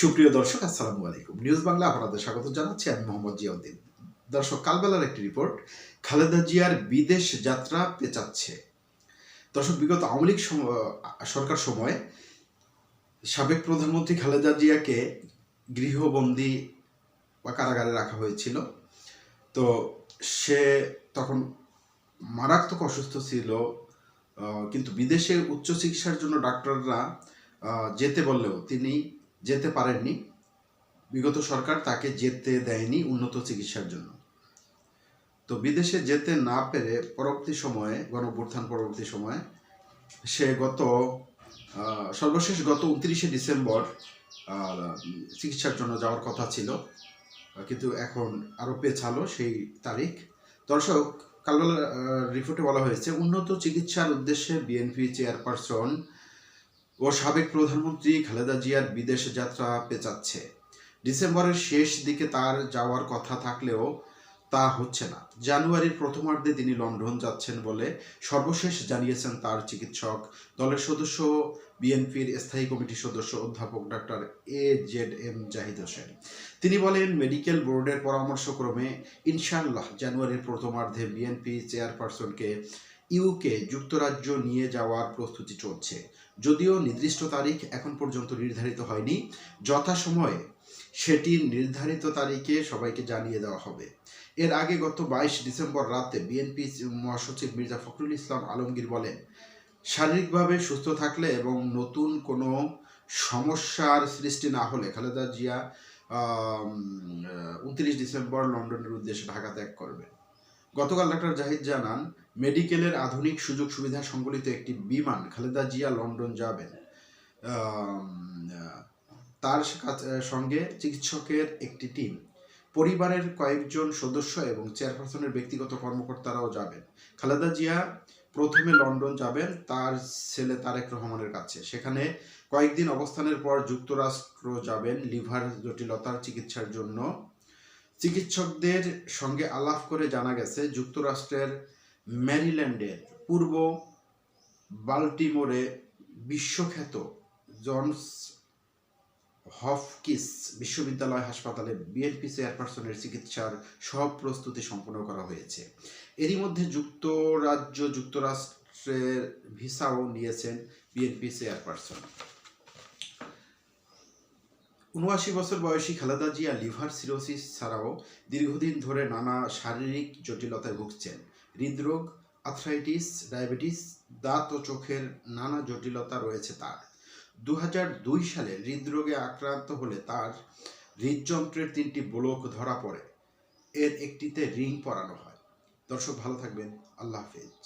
সুপ্রিয় দর্শক, আসসালামু আলাইকুম। নিউজ বাংলা আপনাদের স্বাগত জানাচ্ছি আমি মোহাম্মদ জিয়াউদ্দিন। দর্শক, কালবেলার একটি রিপোর্ট, খালেদা জিয়ার বিদেশ যাত্রা পেঁচাচ্ছে। দর্শক, বিগত আওয়ামী লীগ সরকার সময় সাবেক প্রধানমন্ত্রী খালেদা জিয়াকে গৃহবন্দী বা কারাগারে রাখা হয়েছিল। তো সে তখন মারাত্মক অসুস্থ ছিল কিন্তু বিদেশে উচ্চ চিকিৎসার জন্য ডাক্তাররা যেতে বললেও তিনি যেতে পারেননি। বিগত সরকার তাকে যেতে দেয়নি উন্নত চিকিৎসার জন্য। তো বিদেশে যেতে না পেরে পরবর্তী সময়ে, গণঅভ্যুত্থান পরবর্তী সময়ে, সে গত সর্বশেষ গত উনত্রিশে ডিসেম্বর চিকিৎসার জন্য যাওয়ার কথা ছিল। কিন্তু এখন আরও পেছালো সেই তারিখ। দর্শক, কালবেলা রিপোর্টে বলা হয়েছে, উন্নত চিকিৎসার উদ্দেশ্যে বিএনপি চেয়ারপারসন ও সাবেক প্রধানমন্ত্রী খালেদা জিয়ার বিদেশ যাত্রা পেঁচাচ্ছে। ডিসেম্বরের শেষ দিকে তার যাওয়ার কথা থাকলেও তা হচ্ছে না। জানুয়ারির প্রথমার্ধে তিনি লন্ডন যাচ্ছেন বলে সর্বশেষ জানিয়েছেন তার চিকিৎসক। দলের সদস্য বিএনপির স্থায়ী কমিটির সদস্য অধ্যাপক doctor A Z M Zahid Hossain. তিনি বলেন, মেডিকেল বোর্ডের পরামর্শক্রমে ইনশাআল্লাহ জানুয়ারির প্রথমার্ধে বিএনপি চেয়ারপারসনকে ইউকে যুক্তরাজ্য নিয়ে যাওয়ার প্রস্তুতি চলছে। যদিও নির্দিষ্ট তারিখ এখন পর্যন্ত নির্ধারিত হয়নি, যথাসময়ে সেটি নির্ধারিত তারিখে সবাইকে জানিয়ে দেওয়া হবে। এর আগে গত বাইশ ডিসেম্বর রাতে বিএনপি মহাসচিব মির্জা ফখরুল ইসলাম আলমগীর বলেন, শারীরিকভাবে সুস্থ থাকলে এবং নতুন কোনো সমস্যার সৃষ্টি না হলে খালেদা জিয়া উনত্রিশ ডিসেম্বর লন্ডনের উদ্দেশ্যে ঢাকা ত্যাগ করবেন। গতকাল ডাক্তার জাহিদ জানান মেডিকেলের আধুনিক সুযোগ সুবিধা সংবলিত একটি বিমান খালেদা জিয়া লন্ডন যাবেন। তার সঙ্গে চিকিৎসকের একটি টিম। পরিবারের কয়েকজন সদস্য এবং চেয়ারপারসনের ব্যক্তিগত কর্মকর্তারাও যাবেন। খালেদা জিয়া প্রথমে লন্ডন যাবেন, তার ছেলে তারেক রহমানের কাছে। সেখানে কয়েকদিন অবস্থানের পর যুক্তরাষ্ট্র যাবেন লিভার জটিলতার চিকিৎসার জন্য। চিকিৎসকদের সঙ্গে আলাপ করে জানা গেছে, যুক্তরাষ্ট্রের ম্যারিল্যান্ডের পূর্ব বাল্টিমোরে বিশ্বখ্যাত জনস হফকিস বিশ্ববিদ্যালয় হাসপাতালে বিএনপি চেয়ারপারসনের চিকিৎসার সব প্রস্তুতি সম্পন্ন করা হয়েছে। এরই মধ্যে যুক্তরাজ্য, যুক্তরাষ্ট্রের ভিসাও নিয়েছেন বিএনপি চেয়ারপারসন। উনআশি বছর বয়সী খালেদা জিয়া লিভার সিরোসিস ছাড়াও দীর্ঘদিন ধরে নানা শারীরিক জটিলতায় ভুগছেন। হৃদরোগ, আর্থ্রাইটিস, ডায়াবেটিস, দাঁত ও চোখের নানা জটিলতা রয়েছে তার। দু হাজার দুই সালে হৃদরোগে আক্রান্ত হলে তার হৃদযন্ত্রের তিনটি ব্লক ধরা পড়ে। এর একটিতে রিং পরানো হয়। দর্শক ভালো থাকবেন। আল্লাহ হাফেজ।